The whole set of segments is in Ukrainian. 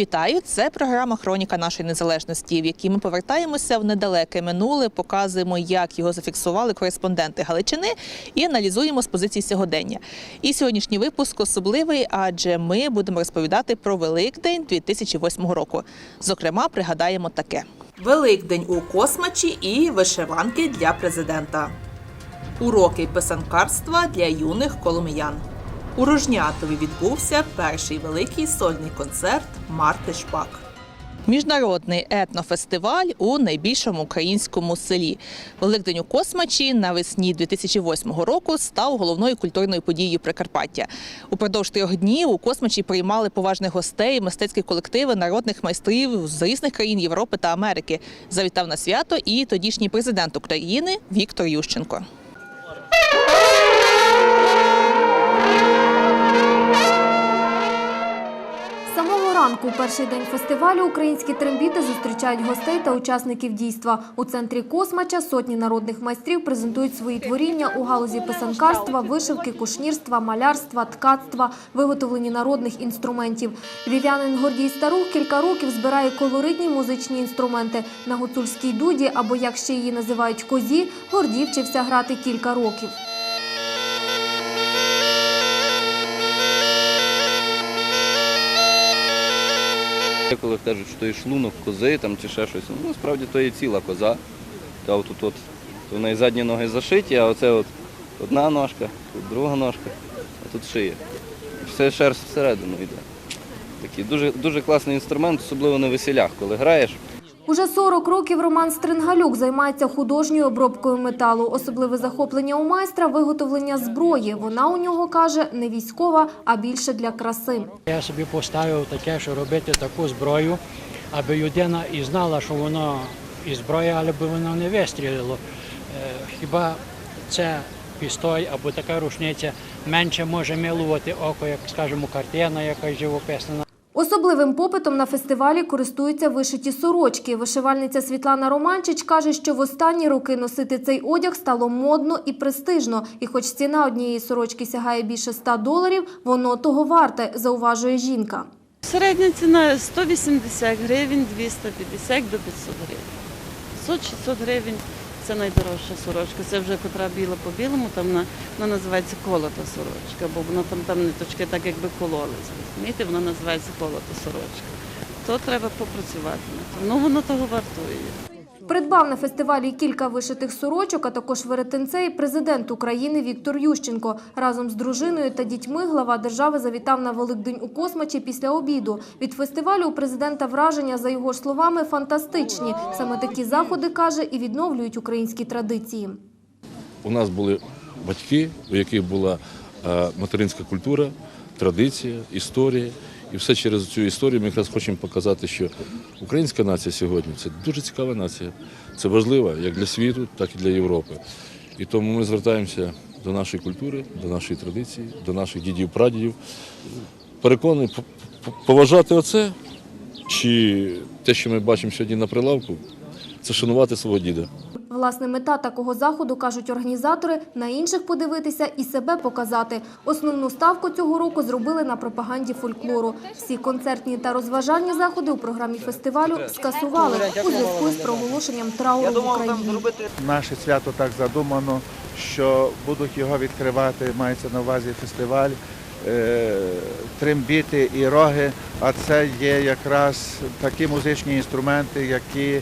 Вітаю! Це програма Хроніка нашої незалежності, в якій ми повертаємося в недалеке минуле, показуємо, як його зафіксували кореспонденти Галичини, і аналізуємо з позиції сьогодення. І сьогоднішній випуск особливий, адже ми будемо розповідати про Великдень 2008 року. Зокрема, пригадаємо таке: Великдень у космачі і вишиванки для президента. Уроки писанкарства для юних коломиян. У Рожнятові відбувся перший великий сольний концерт Марти Шпак. Міжнародний етнофестиваль у найбільшому українському селі. Великдень у Космачі навесні 2008 року став головною культурною подією Прикарпаття. Упродовж трьох днів у Космачі приймали поважних гостей, мистецькі колективи народних майстрів з різних країн Європи та Америки. Завітав на свято і тодішній президент України Віктор Ющенко. Ранку, перший день фестивалю, українські трембіти зустрічають гостей та учасників дійства. У центрі Космача сотні народних майстрів презентують свої творіння у галузі писанкарства, вишивки, кушнірства, малярства, ткацтва, виготовлені народних інструментів. Львів'янин Гордій Старух кілька років збирає колоритні музичні інструменти. На гуцульській дуді, або як ще її називають козі, Гордій вчився грати кілька років. Коли кажуть, що то є шлунок кози там, чи ще щось, ну насправді то є ціла коза. Та от, тут в неї задні ноги зашиті, а оце от одна ножка, тут друга ножка, а тут шия. І все шерсть всередину йде. Такий дуже, дуже класний інструмент, особливо на весілях, коли граєш. Уже 40 років Роман Стрингалюк займається художньою обробкою металу. Особливе захоплення у майстра – виготовлення зброї. Вона у нього, каже, не військова, а більше для краси. Я собі поставив таке, що робити таку зброю, аби людина і знала, що воно і зброя, але би воно не вистрілило. Е, Хіба це пістоль або така рушниця менше може милувати око, як, скажімо, картина, якась живописна. Особливим попитом на фестивалі користуються вишиті сорочки. Вишивальниця Світлана Романчич каже, що в останні роки носити цей одяг стало модно і престижно. І хоч ціна однієї сорочки сягає більше 100 доларів, воно того варте, зауважує жінка. Середня ціна 180 гривень, 250 до 500 гривень. 100-600 гривень це найдорожча сорочка. Це вже котра біла по білому, там вона, вона називається колота сорочка, бо вона там, там ниточки так якби кололись. Розумієте, вона називається колота сорочка. То треба попрацювати на тому. Ну воно того вартує. Придбав на фестивалі кілька вишитих сорочок, а також веретенце і президент України Віктор Ющенко. Разом з дружиною та дітьми глава держави завітав на Великдень у Космачі після обіду. Від фестивалю у президента враження, за його словами, фантастичні. Саме такі заходи, каже, і відновлюють українські традиції. У нас були батьки, у яких була е, материнська культура, традиція, історія. І все через цю історію ми якраз хочемо показати, що українська нація сьогодні це дуже цікава нація. Це важливо як для світу, так і для Європи. І тому ми звертаємося до нашої культури, до нашої традиції, до наших дідів, прадідів. Переконаний поважати оце, чи те, що ми бачимо сьогодні на прилавку, це шанувати свого діда. Власне, мета такого заходу, кажуть організатори, на інших подивитися і себе показати. Основну ставку цього року зробили на пропаганді фольклору. Всі концертні та розважальні заходи у програмі фестивалю скасували у зв'язку з проголошенням трауру в Україні. Наше свято так задумано, що будуть його відкривати, мається на увазі фестиваль, е, трембіти і роги, а це є якраз такі музичні інструменти, які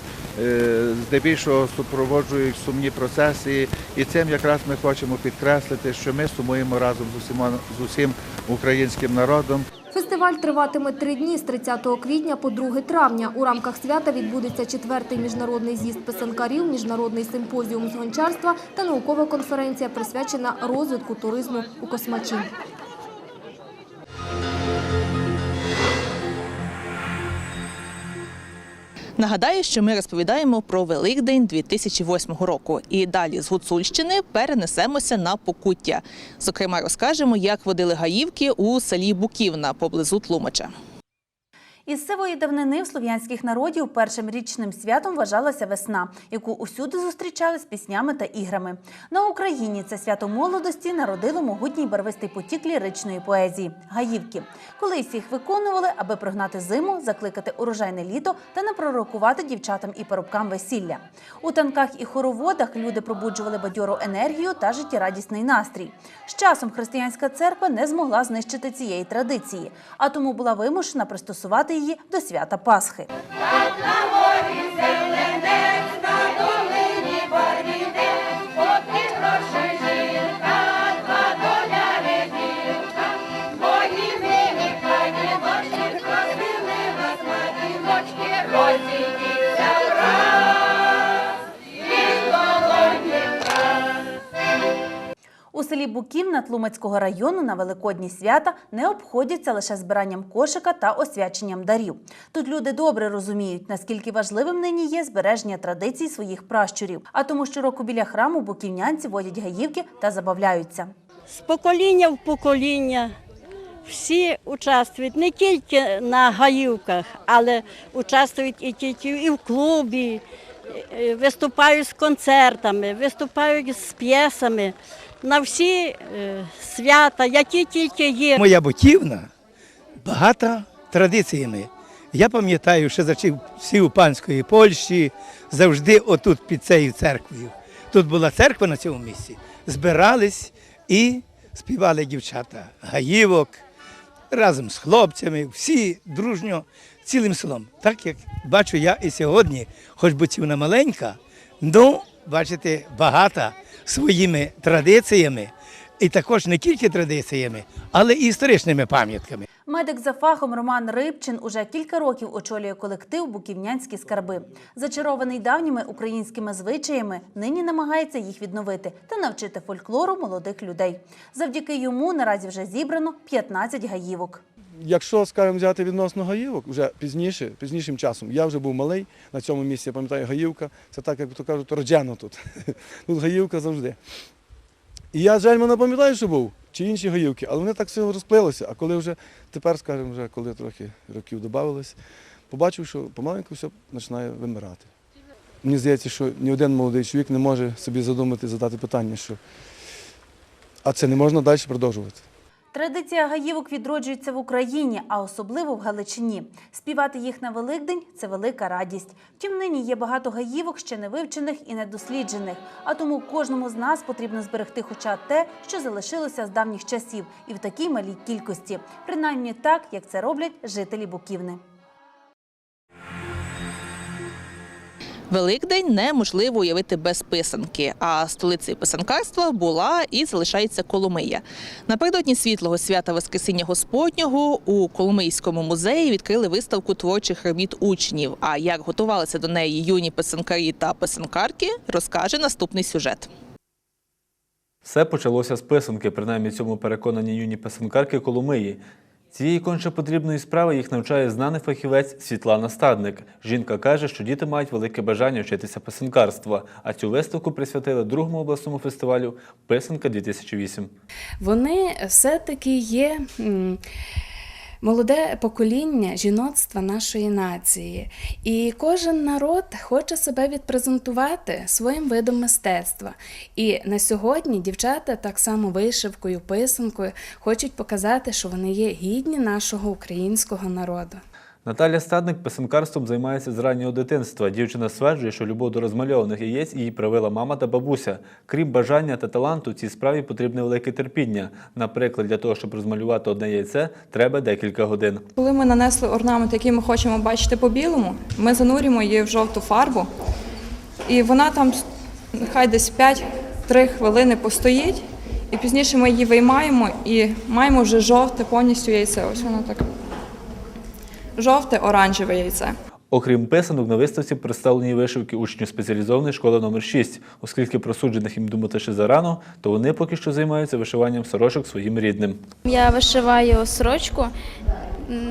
здебільшого супроводжують сумні процеси. І цим якраз ми хочемо підкреслити, що ми сумуємо разом з усіма з усім українським народом. Фестиваль триватиме три дні з 30 квітня по 2 травня. У рамках свята відбудеться четвертий міжнародний з'їзд писанкарів, міжнародний симпозіум з гончарства та наукова конференція, присвячена розвитку туризму у Космачі. Нагадаю, що ми розповідаємо про Великдень 2008 року. І далі з Гуцульщини перенесемося на Покуття. Зокрема, розкажемо, як водили гаївки у селі Буківна поблизу Тлумача. Із сивої давнини в слов'янських народів першим річним святом вважалася весна, яку усюди зустрічали з піснями та іграми. На Україні це свято молодості народило могутній барвистий потік ліричної поезії гаївки. Колись їх виконували, аби прогнати зиму, закликати урожайне літо та не пророкувати дівчатам і парубкам весілля. У танках і хороводах люди пробуджували бадьору енергію та життєрадісний настрій. З часом християнська церква не змогла знищити цієї традиції, а тому була вимушена пристосувати її до свята Пасхи. Селі Буківна Тлумацького району на великодні свята не обходяться лише збиранням кошика та освяченням дарів. Тут люди добре розуміють, наскільки важливим нині є збереження традицій своїх пращурів. А тому щороку біля храму буківнянці водять гаївки та забавляються. з покоління в покоління всі участвують не тільки на гаївках, але участвують і тільки і в клубі, виступають з концертами, виступають з п'єсами на всі е, свята, які тільки є. Моя бутівна багата традиціями. Я пам'ятаю, що за часів панської Польщі завжди отут під цією церквою. Тут була церква на цьому місці. Збирались і співали дівчата гаївок разом з хлопцями, всі дружньо, цілим селом. Так як бачу я і сьогодні, хоч бутівна маленька, ну, бачите, багата своїми традиціями. І також не тільки традиціями, але і історичними пам'ятками. Медик за фахом Роман Рибчин уже кілька років очолює колектив Буківнянські скарби. Зачарований давніми українськими звичаями, нині намагається їх відновити та навчити фольклору молодих людей. Завдяки йому наразі вже зібрано 15 гаївок. Якщо, скажімо, взяти відносно гаївок, вже пізніше, пізнішим часом, я вже був малий на цьому місці, я пам'ятаю, гаївка, це так, як то кажуть, роджено тут. Тут гаївка завжди. І я, жаль, не пам'ятаю, що був, чи інші гаївки, але вони так все розплилося. А коли вже тепер, скажімо, вже коли трохи років додавалось, побачив, що помаленьку все починає вимирати. Мені здається, що ні один молодий чоловік не може собі задумати, задати питання, що а це не можна далі продовжувати. Традиція гаївок відроджується в Україні, а особливо в Галичині. Співати їх на Великдень це велика радість. Втім, нині є багато гаївок ще не вивчених і недосліджених. А тому кожному з нас потрібно зберегти хоча те, що залишилося з давніх часів, і в такій малій кількості, принаймні так, як це роблять жителі Буківни. Великдень неможливо уявити без писанки, а столицею писанкарства була і залишається Коломия. Напередодні світлого свята Воскресіння Господнього у Коломийському музеї відкрили виставку творчих робіт учнів. А як готувалися до неї юні писанкарі та писанкарки, розкаже наступний сюжет. Все почалося з писанки, принаймні цьому переконані юні писанкарки Коломиї. Цієї конче потрібної справи їх навчає знаний фахівець Світлана Стадник. Жінка каже, що діти мають велике бажання вчитися писанкарства, а цю виставку присвятили другому обласному фестивалю Писанка 2008 Вони все-таки є молоде покоління жіноцтва нашої нації. І кожен народ хоче себе відпрезентувати своїм видом мистецтва. І на сьогодні дівчата так само вишивкою, писанкою хочуть показати, що вони є гідні нашого українського народу. Наталя Стадник писанкарством займається з раннього дитинства. Дівчина стверджує, що любов до розмальованих яєць її привела мама та бабуся. Крім бажання та таланту, цій справі потрібне велике терпіння. Наприклад, для того, щоб розмалювати одне яйце, треба декілька годин. Коли ми нанесли орнамент, який ми хочемо бачити по білому, ми занурюємо її в жовту фарбу, і вона там нехай десь 5-3 хвилини постоїть, і пізніше ми її виймаємо і маємо вже жовте повністю яйце. Ось воно так. Жовте оранжеве яйце. Окрім писанок, на виставці представлені вишивки учнів спеціалізованої школи номер 6 Оскільки просуджених їм думати ще зарано, то вони поки що займаються вишиванням сорочок своїм рідним. Я вишиваю сорочку.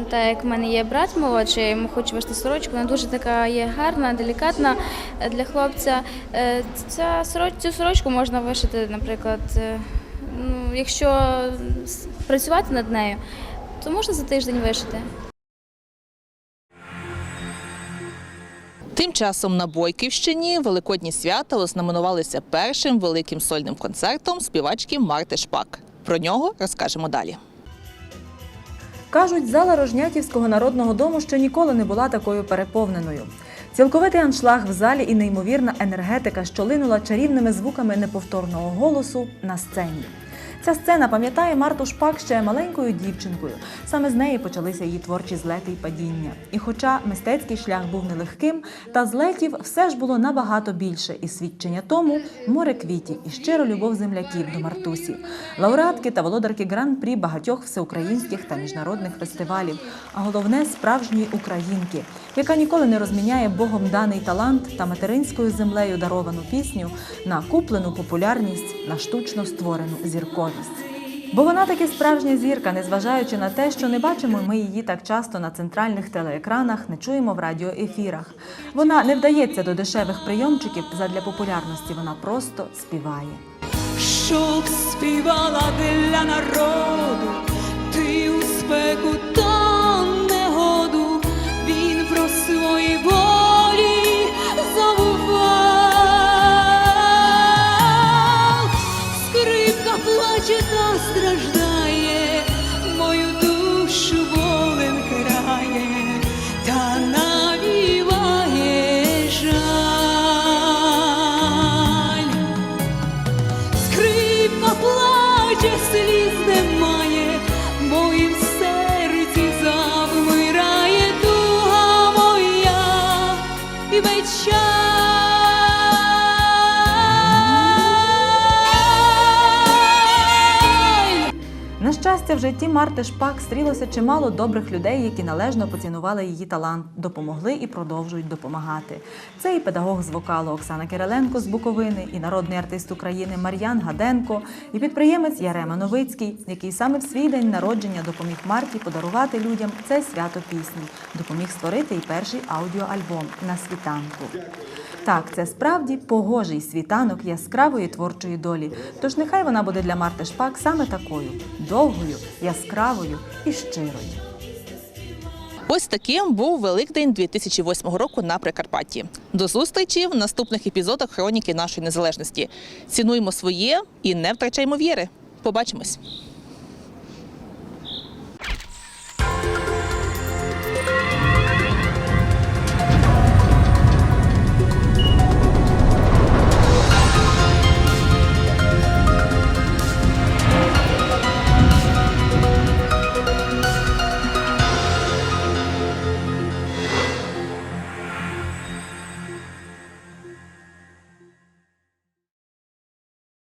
Так як в мене є брат молодший, я йому хочу вишити сорочку. Вона дуже така є гарна, делікатна е, для хлопця. Е, Ця цю сорочку можна вишити, наприклад, е, ну, якщо працювати над нею, то можна за тиждень вишити. Часом на Бойківщині великодні свята ознаменувалися першим великим сольним концертом співачки Марти Шпак. Про нього розкажемо далі. Кажуть, зала Рожнятівського народного дому ще ніколи не була такою переповненою. Цілковитий аншлаг в залі і неймовірна енергетика, що линула чарівними звуками неповторного голосу на сцені. Ця сцена пам'ятає Марту Шпак ще маленькою дівчинкою. Саме з неї почалися її творчі злети й падіння. І хоча мистецький шлях був нелегким, та злетів все ж було набагато більше, і свідчення тому море квітів і щиро любов земляків до Мартусі, лауреатки та володарки гран-прі багатьох всеукраїнських та міжнародних фестивалів, а головне справжньої українки, яка ніколи не розміняє Богом даний талант та материнською землею даровану пісню на куплену популярність, на штучно створену зірковість. Бо вона таки справжня зірка, незважаючи на те, що не бачимо ми її так часто на центральних телеекранах, не чуємо в радіоефірах. Вона не вдається до дешевих прийомчиків задля популярності. Вона просто співає. щоб співала для народу, ти у спеку та щастя, в житті Марти Шпак стрілося чимало добрих людей, які належно поцінували її талант, допомогли і продовжують допомагати. Це і педагог з вокалу Оксана Кириленко з Буковини, і народний артист України Мар'ян Гаденко, і підприємець Ярема Новицький, який саме в свій день народження допоміг Марті подарувати людям це свято пісні, допоміг створити і перший аудіоальбом на світанку. Так, це справді погожий світанок яскравої творчої долі. Тож нехай вона буде для Марти Шпак саме такою довгою, яскравою і щирою. Ось таким був Великдень 2008 року на Прикарпатті. До зустрічі в наступних епізодах хроніки нашої незалежності. Цінуємо своє і не втрачаймо віри. Побачимось.